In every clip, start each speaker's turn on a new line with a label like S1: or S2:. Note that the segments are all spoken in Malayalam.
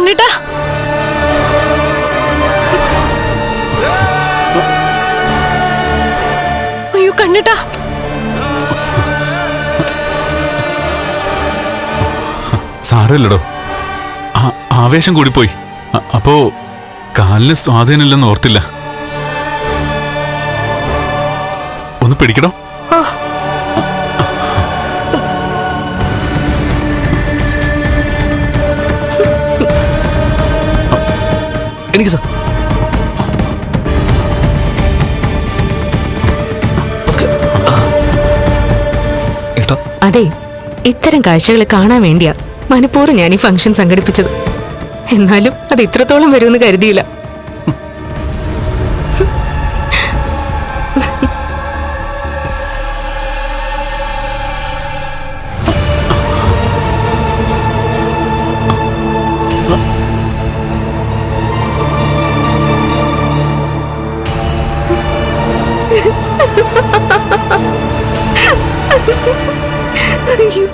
S1: കണ്ണിട്ടാ അയ്യോ കണ്ണിട്ടാ?
S2: സാറല്ലടോ ആ- ആവേശം കൂടിപ്പോയി. പോയി അപ്പോ കാലിന് സ്വാധീനമില്ലെന്ന് ഓർത്തില്ല. ഒന്ന് പിടിക്കടോ.
S3: എനിക്ക് സാർ
S1: അതെ ഇത്തരം കാഴ്ചകൾ കാണാൻ വേണ്ടിയാ മനഃപൂർവം ഞാൻ ഈ ഫംഗ്ഷൻ സംഘടിപ്പിച്ചത്. എന്നാലും അത് ഇത്രത്തോളം വരുമെന്ന് കരുതിയില്ല.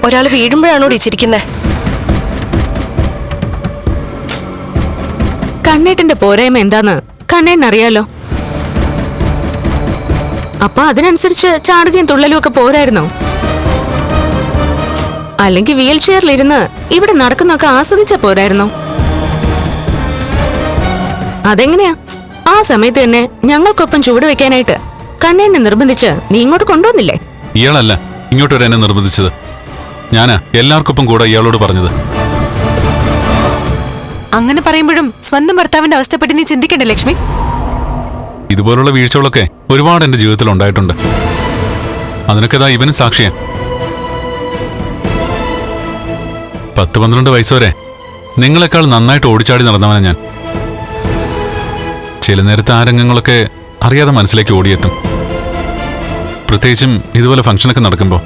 S4: ഒരാൾ വീഴുമ്പോഴാണോ ഇടിച്ചിരിക്കുന്നത്
S1: കണ്ണേട്ടന്റെ പോരായ്മ എന്താന്ന് കണ്ണേട്ടൻ അറിയാലോ. അപ്പൊ അതിനനുസരിച്ച് ചാടുകയും തുള്ളലും ഒക്കെ പോരായിരുന്നോ? അല്ലെങ്കിൽ വീൽ ചെയറിലിരുന്ന് ഇവിടെ നടക്കുന്നൊക്കെ ആസ്വദിച്ച പോരായിരുന്നോ? അതെങ്ങനെയാ? ആ സമയത്ത് തന്നെ ഞങ്ങൾക്കൊപ്പം ചുവട് വെക്കാനായിട്ട് കണ്ണേണ്ണെ നിർബന്ധിച്ച് നീ ഇങ്ങോട്ട് കൊണ്ടുവന്നില്ലേ?
S2: ഇയാളല്ല ഇങ്ങോട്ട് വരാൻ എന്നെ നിർബന്ധിച്ചത്. ഞാനാ എല്ലാവർക്കൊപ്പം കൂടെ ഇയാളോട് പറഞ്ഞത്.
S4: അങ്ങനെ പറയുമ്പോഴും സ്വന്തം ഭർത്താവിന്റെ അവസ്ഥപ്പെട്ട് നീ ചിന്തിക്കണ്ടേ ലക്ഷ്മി?
S2: ഇതുപോലുള്ള വീഴ്ചകളൊക്കെ ഒരുപാട് എന്റെ ജീവിതത്തിൽ ഉണ്ടായിട്ടുണ്ട്. അതിനൊക്കെ ഇതാ ഇവനും സാക്ഷിയാ. പത്ത് പന്ത്രണ്ട് വയസ്സ് വരെ നിങ്ങളെക്കാൾ നന്നായിട്ട് ഓടിച്ചാടി നടന്നവനാ ഞാൻ. ചില നേരത്തെ ആ രംഗങ്ങളൊക്കെ അറിയാതെ മനസ്സിലേക്ക് ഓടിയെത്തും. പ്രത്യേകിച്ചും ഇതുപോലെ ഫംഗ്ഷനൊക്കെ നടക്കുമ്പോൾ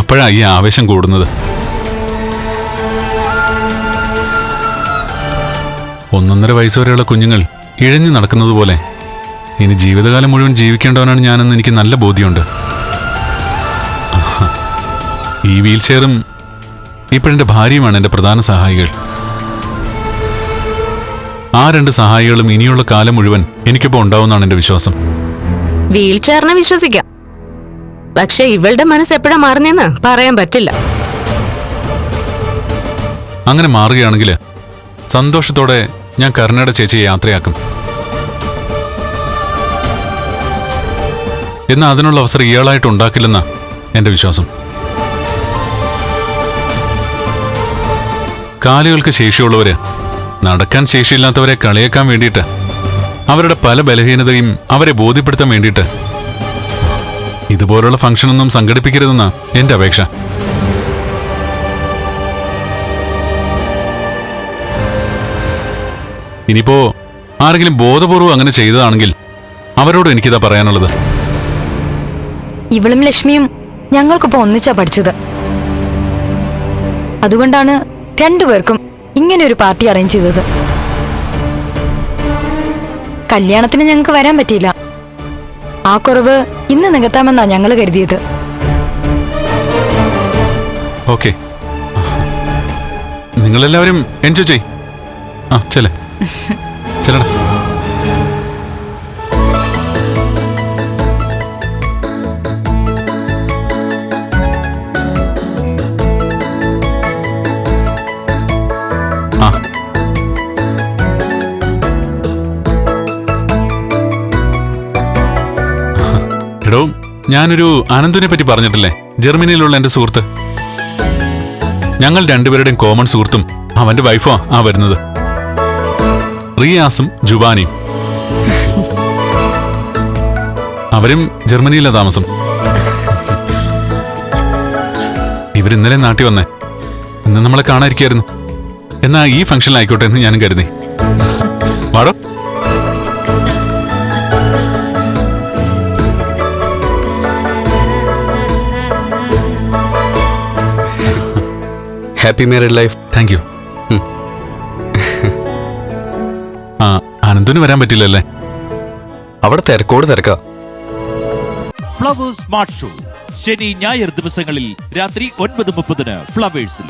S2: അപ്പോഴാ ഈ ആവേശം കൂടുന്നത്. ഒന്നൊന്നര വയസ്സ് വരെയുള്ള കുഞ്ഞുങ്ങൾ ഇഴഞ്ഞു നടക്കുന്നത് പോലെ ഇനി ജീവിതകാലം മുഴുവൻ ജീവിക്കേണ്ടവനാണ് ഞാനെന്ന് എനിക്ക് നല്ല ബോധ്യമുണ്ട്. ഈ വീൽ ചെയറും ഇപ്പോഴെന്റെ ഭാര്യയുമാണ് എന്റെ പ്രധാന സഹായികൾ. ആ രണ്ട് സഹായികളും ഇനിയുള്ള കാലം മുഴുവൻ എനിക്കിപ്പോൾ ഉണ്ടാവുമെന്നാണ് എന്റെ വിശ്വാസം.
S1: വീൽ ചെയറിനെ വിശ്വസിക്കാം. പക്ഷെ ഇവളുടെ മനസ്സ് എപ്പോഴാ മാറുന്നേന്ന് പറയാൻ പറ്റില്ല.
S2: അങ്ങനെ മാറുകയാണെങ്കിൽ സന്തോഷത്തോടെ ഞാൻ കരുണയുടെ ചേച്ചിയെ യാത്രയാക്കും. എന്നാൽ അതിനുള്ള അവസരം ഇയാളായിട്ട് ഉണ്ടാക്കില്ലെന്ന എന്റെ വിശ്വാസം. കാലുകൾക്ക് ശേഷിയുള്ളവര് നടക്കാൻ ശേഷിയില്ലാത്തവരെ കളിയാക്കാൻ വേണ്ടിയിട്ട് അവരുടെ പല ബലഹീനതയും അവരെ ബോധ്യപ്പെടുത്താൻ വേണ്ടിയിട്ട്. ഇതുപോലുള്ള ഫംഗ്ഷനൊന്നും സംഘടിപ്പിക്കരുതെന്ന എന്റെ അപേക്ഷ. ഇനിയിപ്പോ ആരെങ്കിലും ബോധപൂർവം അങ്ങനെ ചെയ്തതാണെങ്കിൽ അവരോട് എനിക്കിതാ പറയാനുള്ളത്.
S5: ഇവളും ലക്ഷ്മിയും ഞങ്ങൾക്കൊപ്പം ഒന്നിച്ചാ പഠിച്ചത്. അതുകൊണ്ടാണ് രണ്ടുപേർക്കും ഇങ്ങനെ ഒരു പാർട്ടി അറേഞ്ച് ചെയ്തത്. കല്യാണത്തിന് ഞങ്ങൾക്ക് വരാൻ പറ്റിയില്ല. ആ കുറവ് ഇന്ന് നികത്താമെന്നാ ഞങ്ങൾ കരുതിയത്.
S2: ഓക്കെ. നിങ്ങളെല്ലാവരും എൻജോയ് ചെയ് ആ ചെല ചെല്ലടാ. ഞാനൊരു അനന്തുവിനെ പറ്റി പറഞ്ഞിട്ടില്ലേ? ജർമ്മനിയിലുള്ള എന്റെ സുഹൃത്ത്. ഞങ്ങൾ രണ്ടുപേരുടെയും കോമൺ സുഹൃത്തും അവന്റെ വൈഫോ ആ വരുന്നത്. റിയാസും ജുബാനിയും. അവരും ജർമ്മനിയിലെ താമസം. ഇവരിന്നലെ നാട്ടിൽ വന്നേ. ഇന്ന് നമ്മളെ കാണാതിരിക്കായിരുന്നു എന്നാ ഈ ഫംഗ്ഷനിലായിക്കോട്ടെ എന്ന് ഞാനും കരുതി. വാടോ.
S3: Happy married life.
S2: Thank you ആ അനന്തുന് വരാൻ പറ്റില്ലല്ലേ?
S3: അവിടെ തിരക്കോട് തിരക്ക.
S6: ഫ്ലവേഴ്സ് സ്മാർട്ട് ഷോ ശനി ഞായർ ദിവസങ്ങളിൽ രാത്രി ഒൻപത് മുപ്പതിന് ഫ്ലവേഴ്സിൽ